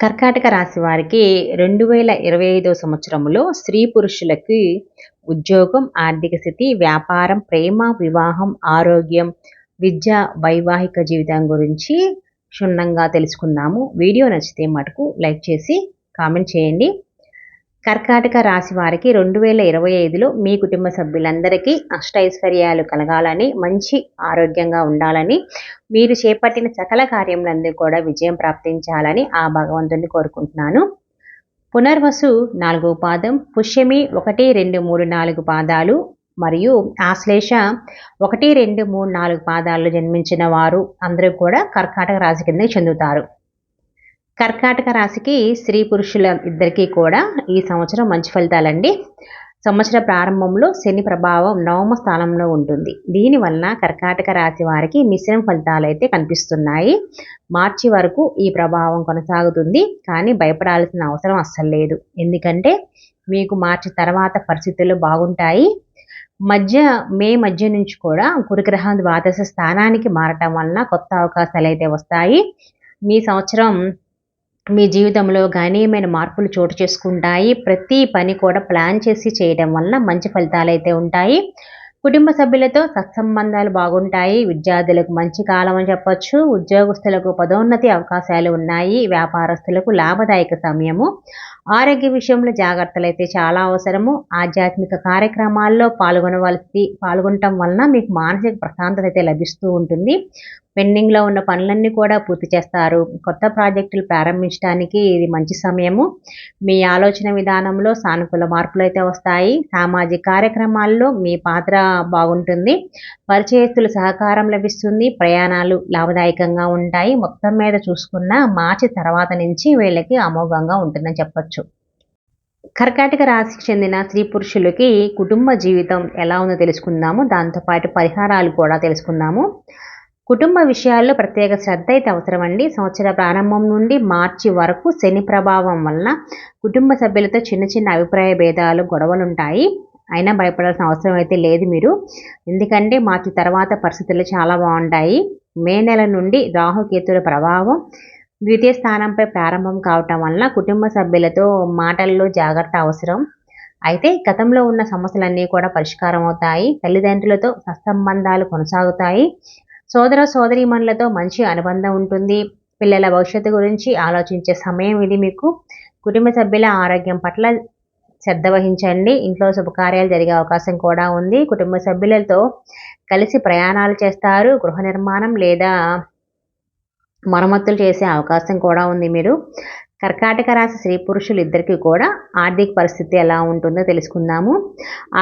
కర్కాటక రాశి వారికి రెండు వేల ఇరవై ఐదో సంవత్సరంలో స్త్రీ పురుషులకి ఉద్యోగం ఆర్థిక స్థితి వ్యాపారం ప్రేమ వివాహం ఆరోగ్యం విద్య వైవాహిక జీవితం గురించి క్షుణ్ణంగా తెలుసుకుందాము. వీడియో నచ్చితే మటుకు లైక్ చేసి కామెంట్ చేయండి. కర్కాటక రాశి వారికి రెండు వేల ఇరవై ఐదులో మీ కుటుంబ సభ్యులందరికీ అష్టైశ్వర్యాలు కలగాలని మంచి ఆరోగ్యంగా ఉండాలని మీరు చేపట్టిన సకల కార్యములందరూ కూడా విజయం ప్రాప్తించాలని ఆ భగవంతుని కోరుకుంటున్నాను. పునర్వసు నాలుగో పాదం పుష్యమి ఒకటి రెండు మూడు నాలుగు పాదాలు మరియు ఆశ్లేష ఒకటి రెండు మూడు నాలుగు పాదాల్లో జన్మించిన వారు అందరూ కూడా కర్కాటక రాశి కింద చెందుతారు. కర్కాటక రాశికి స్త్రీ పురుషుల ఇద్దరికీ కూడా ఈ సంవత్సరం మంచి ఫలితాలండి. సంవత్సర ప్రారంభంలో శని ప్రభావం నవమ స్థానంలో ఉంటుంది. దీనివల్ల కర్కాటక రాశి వారికి మిశ్రమ ఫలితాలు అయితే కనిపిస్తున్నాయి. మార్చి వరకు ఈ ప్రభావం కొనసాగుతుంది. కానీ భయపడాల్సిన అవసరం అస్సలు లేదు. ఎందుకంటే మీకు మార్చి తర్వాత పరిస్థితులు బాగుంటాయి. మధ్య మే మధ్య నుంచి కూడా గురుగ్రహం ద్వాదశ స్థానానికి మారటం వలన కొత్త అవకాశాలు అయితే వస్తాయి. మీ సంవత్సరం మీ జీవితంలో గణనీయమైన మార్పులు చోటు చేసుకుంటాయి. ప్రతి పని కూడా ప్లాన్ చేసి చేయడం వలన మంచి ఫలితాలు అయితే ఉంటాయి. కుటుంబ సభ్యులతో సత్సంబంధాలు బాగుంటాయి. విద్యార్థులకు మంచి కాలం అని చెప్పొచ్చు. ఉద్యోగస్తులకు పదోన్నతి అవకాశాలు ఉన్నాయి. వ్యాపారస్తులకు లాభదాయక సమయము. ఆరోగ్య విషయంలో జాగ్రత్తలు అయితే చాలా అవసరము. ఆధ్యాత్మిక కార్యక్రమాల్లో పాల్గొనవలసి పాల్గొనటం వలన మీకు మానసిక ప్రశాంతత అయితే లభిస్తూ ఉంటుంది. పెండింగ్లో ఉన్న పనులన్నీ కూడా పూర్తి చేస్తారు. కొత్త ప్రాజెక్టులు ప్రారంభించడానికి ఇది మంచి సమయము. మీ ఆలోచన విధానంలో సానుకూల మార్పులు అయితే వస్తాయి. సామాజిక కార్యక్రమాల్లో మీ పాత్ర బాగుంటుంది. పరిచయస్తుల సహకారం లభిస్తుంది. ప్రయాణాలు లాభదాయకంగా ఉంటాయి. మొత్తం మీద చూసుకున్న మార్చి తర్వాత నుంచి వీళ్ళకి అమోఘంగా ఉంటుందని చెప్పొచ్చు. కర్కాటక రాశికి చెందిన స్త్రీ పురుషులకి కుటుంబ జీవితం ఎలా ఉందో తెలుసుకుందాము. దాంతోపాటు పరిహారాలు కూడా తెలుసుకుందాము. కుటుంబ విషయాల్లో ప్రత్యేక శ్రద్ధ అయితే అవసరమండి. సంవత్సర ప్రారంభం నుండి మార్చి వరకు శని ప్రభావం వలన కుటుంబ సభ్యులతో చిన్న చిన్న అభిప్రాయ భేదాలు గొడవలు ఉంటాయి అయినా భయపడాల్సిన అవసరం అయితే లేదు మీరు. ఎందుకంటే మార్చి తర్వాత పరిస్థితులు చాలా బాగుంటాయి. మే నెల నుండి రాహుకేతుల ప్రభావం ద్వితీయ స్థానంపై ప్రారంభం కావటం వలన కుటుంబ సభ్యులతో మాటల్లో జాగ్రత్త అవసరం. అయితే గతంలో ఉన్న సమస్యలన్నీ కూడా పరిష్కారం అవుతాయి తల్లిదండ్రులతో సత్సంబంధాలు కొనసాగుతాయి. సోదర సోదరీమణులతో మంచి అనుబంధం ఉంటుంది. పిల్లల భవిష్యత్తు గురించి ఆలోచించే సమయం ఇది మీకు. కుటుంబ సభ్యుల ఆరోగ్యం పట్ల శ్రద్ధ వహించండి. ఇంట్లో శుభకార్యాలు జరిగే అవకాశం కూడా ఉంది. కుటుంబ సభ్యులతో కలిసి ప్రయాణాలు చేస్తారు. గృహ నిర్మాణం లేదా మరమ్మతులు చేసే అవకాశం కూడా ఉంది మీరు. కర్కాటక రాశి స్త్రీ పురుషులు ఇద్దరికీ కూడా ఆర్థిక పరిస్థితి ఎలా ఉంటుందో తెలుసుకుందాము.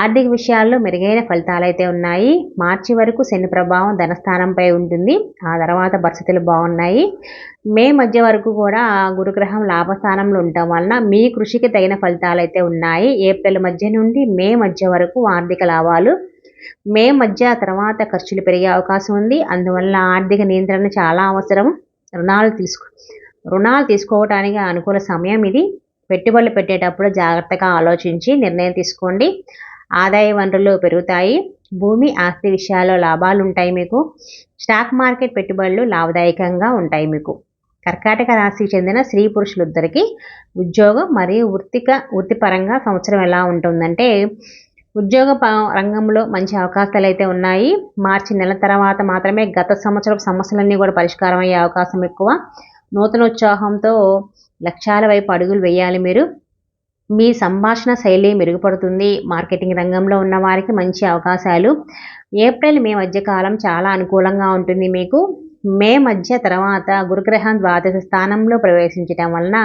ఆర్థిక విషయాల్లో మెరుగైన ఫలితాలు అయితే ఉన్నాయి. మార్చి వరకు శని ప్రభావం ధనస్థానంపై ఉంటుంది. ఆ తర్వాత పరిస్థితులు బాగున్నాయి. మే మధ్య వరకు కూడా గురుగ్రహం లాభస్థానంలో ఉండటం వలన మీ కృషికి తగిన ఫలితాలు అయితే ఉన్నాయి. ఏప్రిల్ మధ్య నుండి మే మధ్య వరకు ఆర్థిక లాభాలు మే మధ్య తర్వాత ఖర్చులు పెరిగే అవకాశం ఉంది. అందువల్ల ఆర్థిక నియంత్రణ చాలా అవసరం. రుణాలు తీసుకు రుణాలు తీసుకోవడానికి అనుకూల సమయం ఇది. పెట్టుబడులు పెట్టేటప్పుడు జాగ్రత్తగా ఆలోచించి నిర్ణయం తీసుకోండి. ఆదాయ వనరులు పెరుగుతాయి. భూమి ఆస్తి విషయాల్లో లాభాలు ఉంటాయి మీకు. స్టాక్ మార్కెట్ పెట్టుబడులు లాభదాయకంగా ఉంటాయి మీకు. కర్కాటక రాశికి చెందిన స్త్రీ పురుషులిద్దరికీ ఉద్యోగం మరియు వృత్తిక వృత్తిపరంగా సంవత్సరం ఎలా ఉంటుందంటే ఉద్యోగ రంగంలో మంచి అవకాశాలు అయితే ఉన్నాయి. మార్చి నెల తర్వాత మాత్రమే గత సంవత్సరం సమస్యలన్నీ కూడా పరిష్కారం అయ్యే అవకాశం ఎక్కువ. నూతనోత్సాహంతో లక్ష్యాల వైపు అడుగులు వేయాలి మీరు. మీ సంభాషణ శైలి మెరుగుపడుతుంది. మార్కెటింగ్ రంగంలో ఉన్న వారికి మంచి అవకాశాలు. ఏప్రిల్ మే మధ్య కాలం చాలా అనుకూలంగా ఉంటుంది మీకు. మే మధ్య తర్వాత గురుగ్రహం ద్వాదశ స్థానంలో ప్రవేశించడం వలన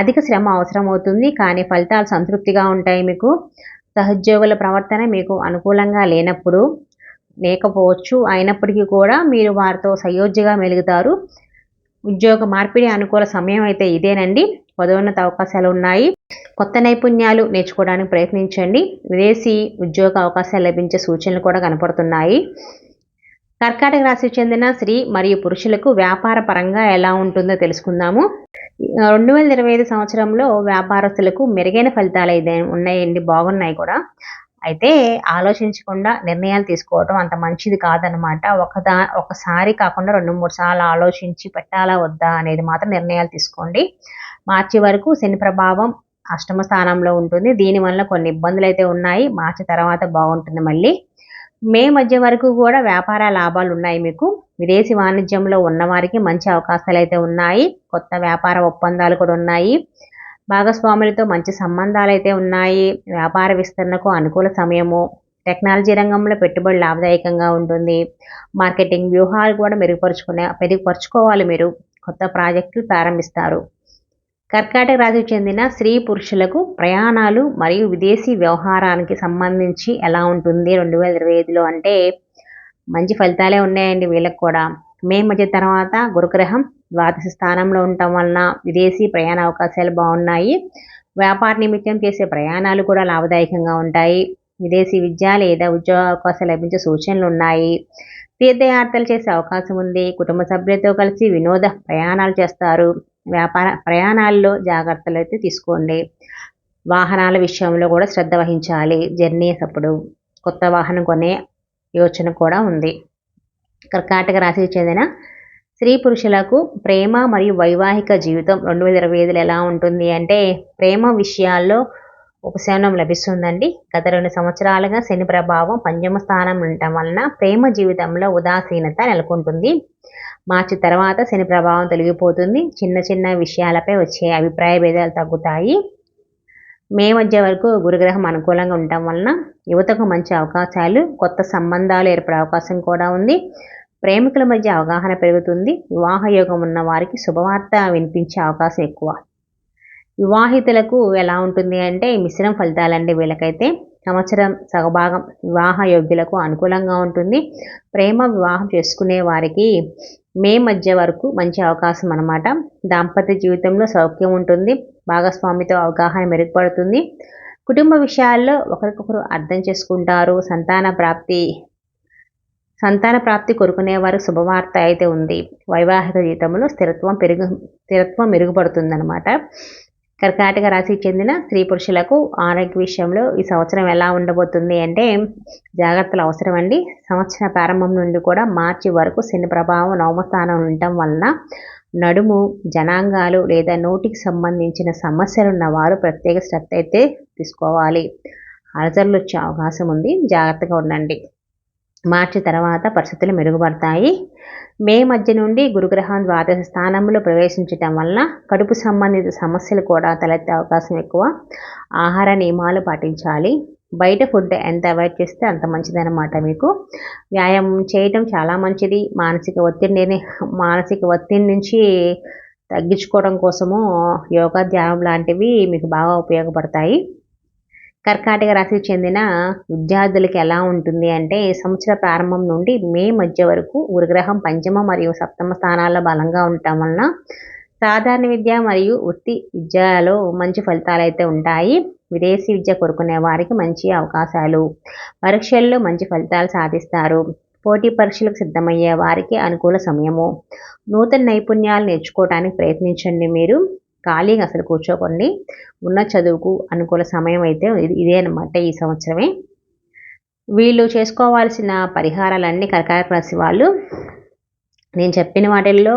అధిక శ్రమ అవసరం అవుతుంది. కానీ ఫలితాలు సంతృప్తిగా ఉంటాయి మీకు. సహోద్యోగుల ప్రవర్తన మీకు అనుకూలంగా లేనప్పుడు లేకపోవచ్చు. అయినప్పటికీ కూడా మీరు వారితో సయోధ్యగా మెలుగుతారు. ఉద్యోగ మార్పిడి అనుకూల సమయం అయితే ఇదేనండి. పదోన్నత అవకాశాలు ఉన్నాయి. కొత్త నైపుణ్యాలు నేర్చుకోవడానికి ప్రయత్నించండి. విదేశీ ఉద్యోగ అవకాశాలు లభించే సూచనలు కూడా కనపడుతున్నాయి. కర్కాటక రాశికి చెందిన స్త్రీ మరియు పురుషులకు వ్యాపార పరంగా ఎలా ఉంటుందో తెలుసుకుందాము. రెండు వేల ఇరవై ఐదు సంవత్సరంలో వ్యాపారస్తులకు మెరుగైన ఫలితాలు అయితే ఉన్నాయండి. బాగున్నాయి కూడా. అయితే ఆలోచించకుండా నిర్ణయాలు తీసుకోవడం అంత మంచిది కాదనమాట ఒకదా ఒకసారి కాకుండా రెండు మూడు సార్లు ఆలోచించి పెట్టాలా వద్దా అనేది మాత్రం నిర్ణయాలు తీసుకోండి. మార్చి వరకు శని ప్రభావం అష్టమ స్థానంలో ఉంటుంది. దీనివల్ల కొన్ని ఇబ్బందులు అయితే ఉన్నాయి. మార్చి తర్వాత బాగుంటుంది మళ్ళీ. మే మధ్య వరకు కూడా వ్యాపార లాభాలు ఉన్నాయి మీకు. విదేశీ వాణిజ్యంలో ఉన్నవారికి మంచి అవకాశాలు అయితే ఉన్నాయి. కొత్త వ్యాపార ఒప్పందాలు కూడా ఉన్నాయి. భాగస్వాములతో మంచి సంబంధాలు అయితే ఉన్నాయి. వ్యాపార విస్తరణకు అనుకూల సమయము. టెక్నాలజీ రంగంలో పెట్టుబడి లాభదాయకంగా ఉంటుంది. మార్కెటింగ్ వ్యూహాలు కూడా మెరుగుపరుచుకునే మెరుగుపరుచుకోవాలి మీరు. కొత్త ప్రాజెక్టులు ప్రారంభిస్తారు. కర్కాటక రాశికి చెందిన స్త్రీ పురుషులకు ప్రయాణాలు మరియు విదేశీ వ్యవహారానికి సంబంధించి ఎలా ఉంటుంది? రెండు వేల ఇరవై ఐదులో అంటే మంచి ఫలితాలే ఉన్నాయండి వీళ్ళకి కూడా. మే మధ్య తర్వాత గురుగ్రహం ద్వాదశ స్థానంలో ఉండటం వలన విదేశీ ప్రయాణ అవకాశాలు బాగున్నాయి. వ్యాపార నిమిత్తం చేసే ప్రయాణాలు కూడా లాభదాయకంగా ఉంటాయి. విదేశీ విద్య లేదా ఉద్యోగ అవకాశాలు లభించే సూచనలు ఉన్నాయి. తీర్థయాత్రలు చేసే అవకాశం ఉంది. కుటుంబ సభ్యులతో కలిసి వినోద ప్రయాణాలు చేస్తారు. వ్యాపార ప్రయాణాల్లో జాగ్రత్తలు అయితే తీసుకోండి. వాహనాల విషయంలో కూడా శ్రద్ధ వహించాలి. జర్నీస్ అప్పుడు కొత్త వాహనం కొనే యోచన కూడా ఉంది. కర్కాటక రాశికి చెందిన స్త్రీ పురుషులకు ప్రేమ మరియు వైవాహిక జీవితం రెండు వేల ఇరవై ఐదులో ఎలా ఉంటుంది అంటే ప్రేమ విషయాల్లో ఉపశమనం లభిస్తుందండి. గత రెండు సంవత్సరాలుగా శని ప్రభావం పంచమ స్థానం ఉండటం వలన ప్రేమ జీవితంలో ఉదాసీనత నెలకొంటుంది. మార్చి తర్వాత శని ప్రభావం తొలగిపోతుంది. చిన్న చిన్న విషయాలపై వచ్చే అభిప్రాయ భేదాలు తగ్గుతాయి. మే మధ్య వరకు గురుగ్రహం అనుకూలంగా ఉండటం వలన యువతకు మంచి అవకాశాలు కొత్త సంబంధాలు ఏర్పడే అవకాశం కూడా ఉంది. ప్రేమికుల మధ్య అవగాహన పెరుగుతుంది. వివాహ యోగం ఉన్న వారికి శుభవార్త వినిపించే అవకాశం ఎక్కువ. వివాహితులకు ఎలా ఉంటుంది అంటే మిశ్రమ ఫలితాలండి వీళ్ళకైతే. సంవత్సరం సగభాగం వివాహ యోగ్యులకు అనుకూలంగా ఉంటుంది. ప్రేమ వివాహం చేసుకునే వారికి మే మధ్య వరకు మంచి అవకాశం అనమాట దాంపత్య జీవితంలో సౌఖ్యం ఉంటుంది. భాగస్వామితో అవగాహన మెరుగుపడుతుంది. కుటుంబ విషయాల్లో ఒకరికొకరు అర్థం చేసుకుంటారు. సంతాన ప్రాప్తి సంతాన ప్రాప్తి కోరుకునేవారు శుభవార్త అయితే ఉంది. వైవాహిక జీవితంలో స్థిరత్వం పెరుగు స్థిరత్వం మెరుగుపడుతుందన్నమాట. కర్కాటక రాశికి చెందిన స్త్రీ పురుషులకు ఆరోగ్య విషయంలో ఈ సంవత్సరం ఎలా ఉండబోతుంది అంటే జాగ్రత్తలు అవసరం అండి సంవత్సర ప్రారంభం నుండి కూడా మార్చి వరకు శని ప్రభావం నవమస్థానం ఉండటం వలన నడుము జనాంగాలు లేదా నోటికి సంబంధించిన సమస్యలు ఉన్న వారు ప్రత్యేక శ్రద్ధ అయితే తీసుకోవాలి. అలసర్లు వచ్చే అవకాశం ఉంది. జాగ్రత్తగా ఉండండి. మార్చి తర్వాత పరిస్థితులు మెరుగుపడతాయి. మే మధ్య నుండి గురుగ్రహం ద్వాదశ స్థానంలో ప్రవేశించటం వలన కడుపు సంబంధిత సమస్యలు కూడా తలెత్తే అవకాశం ఎక్కువ. ఆహార నియమాలు పాటించాలి. బయట ఫుడ్ ఎంత అవాయిడ్ చేస్తే అంత మంచిదన్నమాట మీకు. వ్యాయామం చేయటం చాలా మంచిది. మానసిక ఒత్తిడిని మానసిక ఒత్తిడి నుంచి తగ్గించుకోవడం కోసము యోగా ధ్యానం లాంటివి మీకు బాగా ఉపయోగపడతాయి. కర్కాటక రాశికి చెందిన విద్యార్థులకి ఎలా ఉంటుంది అంటే సంవత్సర ప్రారంభం నుండి మే మధ్య వరకు గురుగ్రహం పంచమ మరియు సప్తమ స్థానాల్లో బలంగా ఉండటం వలన సాధారణ విద్య మరియు వృత్తి విద్యలో మంచి ఫలితాలు అయితే ఉంటాయి. విదేశీ విద్య కోరుకునే వారికి మంచి అవకాశాలు. పరీక్షల్లో మంచి ఫలితాలు సాధిస్తారు. పోటీ పరీక్షలకు సిద్ధమయ్యే వారికి అనుకూల సమయము. నూతన నైపుణ్యాలు నేర్చుకోవడానికి ప్రయత్నించండి మీరు. ఖాళీగా అసలు కూర్చోకండి. ఉన్న చదువుకు అనుకూల సమయం అయితే ఇదే అనమాట ఈ సంవత్సరమే. వీళ్ళు చేసుకోవాల్సిన పరిహారాలన్నీ కర్కాటక రాశి వాళ్ళు. నేను చెప్పిన వాటిల్లో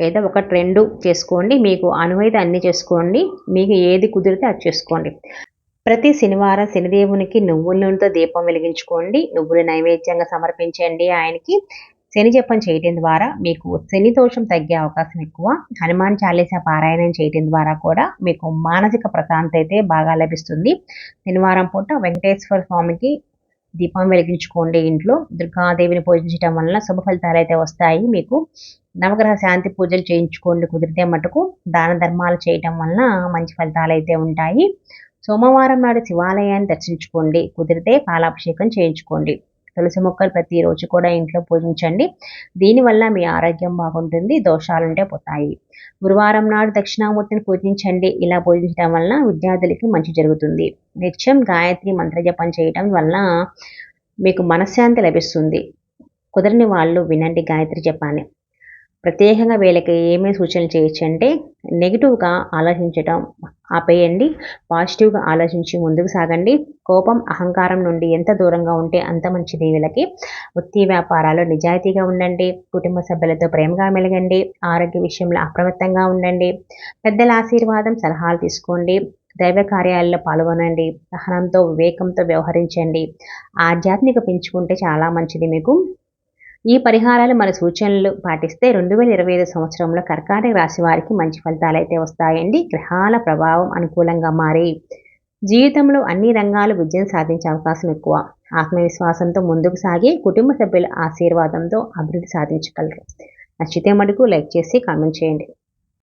ఏదో ఒక ట్రెండు చేసుకోండి. మీకు అనువైతే అన్నీ చేసుకోండి. మీకు ఏది కుదిరితే అది చేసుకోండి. ప్రతి శనివారం శనిదేవునికి నువ్వుల నూనెతో దీపం వెలిగించుకోండి. నువ్వులు నైవేద్యంగా సమర్పించండి ఆయనకి. శని జపం చేయటం ద్వారా మీకు శని దోషం తగ్గే అవకాశం ఎక్కువ. హనుమాన్ చాలీస పారాయణం చేయటం ద్వారా కూడా మీకు మానసిక ప్రశాంతత అయితే బాగా లభిస్తుంది. శనివారం పూట వెంకటేశ్వర స్వామికి దీపం వెలిగించుకోండి ఇంట్లో. దుర్గాదేవిని పూజించడం వలన శుభ ఫలితాలు అయితే వస్తాయి మీకు. నవగ్రహ శాంతి పూజలు చేయించుకోండి కుదిరితే మటుకు. దాన ధర్మాలు చేయటం వలన మంచి ఫలితాలు అయితే ఉంటాయి. సోమవారం నాడు శివాలయాన్ని దర్శించుకోండి. కుదిరితే పాలాభిషేకం చేయించుకోండి. తులసి మొక్కలు ప్రతిరోజు కూడా ఇంట్లో పూజించండి. దీనివల్ల మీ ఆరోగ్యం బాగుంటుంది దోషాలుంటే పోతాయి. గురువారం నాడు దక్షిణామూర్తిని పూజించండి. ఇలా పూజించడం వలన విద్యార్థులకి మంచి జరుగుతుంది. నిత్యం గాయత్రి మంత్రజపం చేయడం వల్ల మీకు మనశ్శాంతి లభిస్తుంది. కుదరని వాళ్ళు వినండి గాయత్రి జపాన్ని. ప్రత్యేకంగా వీళ్ళకి ఏమేమి సూచనలు చేయొచ్చు అంటే నెగిటివ్గా ఆలోచించడం ఆపేయండి పాజిటివ్గా ఆలోచించి ముందుకు సాగండి. కోపం అహంకారం నుండి ఎంత దూరంగా ఉంటే అంత మంచిది వీళ్ళకి. వృత్తి వ్యాపారాలు నిజాయితీగా ఉండండి కుటుంబ సభ్యులతో ప్రేమగా మెలగండి ఆరోగ్య విషయంలో అప్రమత్తంగా ఉండండి. పెద్దల ఆశీర్వాదం సలహాలు తీసుకోండి దైవ కార్యాలలో పాల్గొనండి సహనంతో వివేకంతో వ్యవహరించండి. ఆధ్యాత్మిక పెంచుకుంటే చాలా మంచిది మీకు. ఈ పరిహారాలు మన సూచనలు పాటిస్తే రెండు వేల ఇరవై ఐదు సంవత్సరంలో కర్కాటక రాశి వారికి మంచి ఫలితాలు అయితే వస్తాయండి. గ్రహాల ప్రభావం అనుకూలంగా మారి జీవితంలో అన్ని రంగాలు విజయం సాధించే అవకాశం ఎక్కువ. ఆత్మవిశ్వాసంతో ముందుకు సాగి కుటుంబ సభ్యుల ఆశీర్వాదంతో అభివృద్ధి సాధించగలరు. నచ్చితే మటుకు లైక్ చేసి కామెంట్ చేయండి.